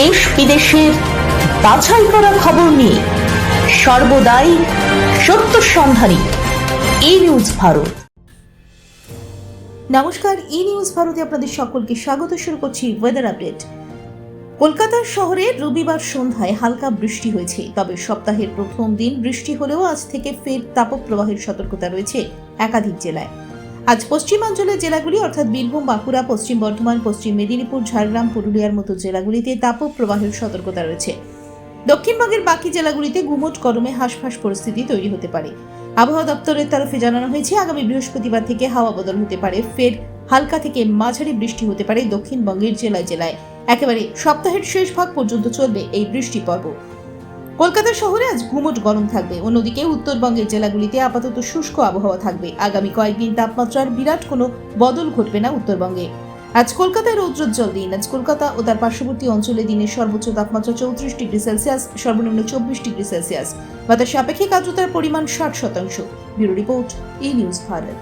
দেশ বিদেশের বাছাই করা খবর নিয়ে সর্বদাই সত্য সন্ধানী ই নিউজ ভারত। নমস্কার ই নিউজ ভারতে আপনাদের সকলকে স্বাগত, শুরু করছি ওয়েদার আপডেট কলকাতার শহরে রবিবার সন্ধ্যায় হালকা বৃষ্টি হয়েছে, তবে সপ্তাহের প্রথম দিন বৃষ্টি হলেও আজ থেকে ফের তাপপ্রবাহের সতর্কতা রয়েছে একাধিক জেলায়। আজ পশ্চিমাঞ্চলের জেলাগুলি, অর্থাৎ বীরভূম, বাঁকুড়া, পশ্চিম বর্ধমান, পশ্চিম মেদিনীপুর, ঝাড়গ্রাম, পুরুলিয়ার মতো জেলাগুলিতে তাপপ্রবাহের সতর্কতা রয়েছে। দক্ষিণবঙ্গের বাকি জেলাগুলিতে গুমোট গরমে হাঁসফাঁস পরিস্থিতি তৈরি হতে পারে। আবহাওয়া দপ্তরের তরফে জানানো হয়েছে, আগামী বৃহস্পতিবার থেকে হাওয়া বদল হতে পারে। ফের হালকা থেকে মাঝারি বৃষ্টি হতে পারে দক্ষিণবঙ্গের জেলায় জেলায়। একেবারে সপ্তাহের শেষ ভাগ পর্যন্ত চলবে এই বৃষ্টি পর্ব। কলকাতা শহরে আজ গুমোট গরম থাকবে। অন্যদিকে উত্তরবঙ্গের জেলাগুলিতে আপাতত শুষ্ক আবহাওয়া থাকবে। আগামী কয়েকদিন তাপমাত্রার বিরাট কোনো বদল ঘটবে না উত্তরবঙ্গে। আজ কলকাতায় রৌদ্রোজ্জ্বল দিন। আজ কলকাতা ও তার পার্শ্ববর্তী অঞ্চলে দিনের সর্বোচ্চ তাপমাত্রা চৌত্রিশ ডিগ্রি সেলসিয়াস, সর্বনিম্ন চব্বিশ ডিগ্রি সেলসিয়াস। বাতাসে আপেক্ষিক আর্দ্রতার পরিমাণ ষাট শতাংশ। Bureau report E news Bharat.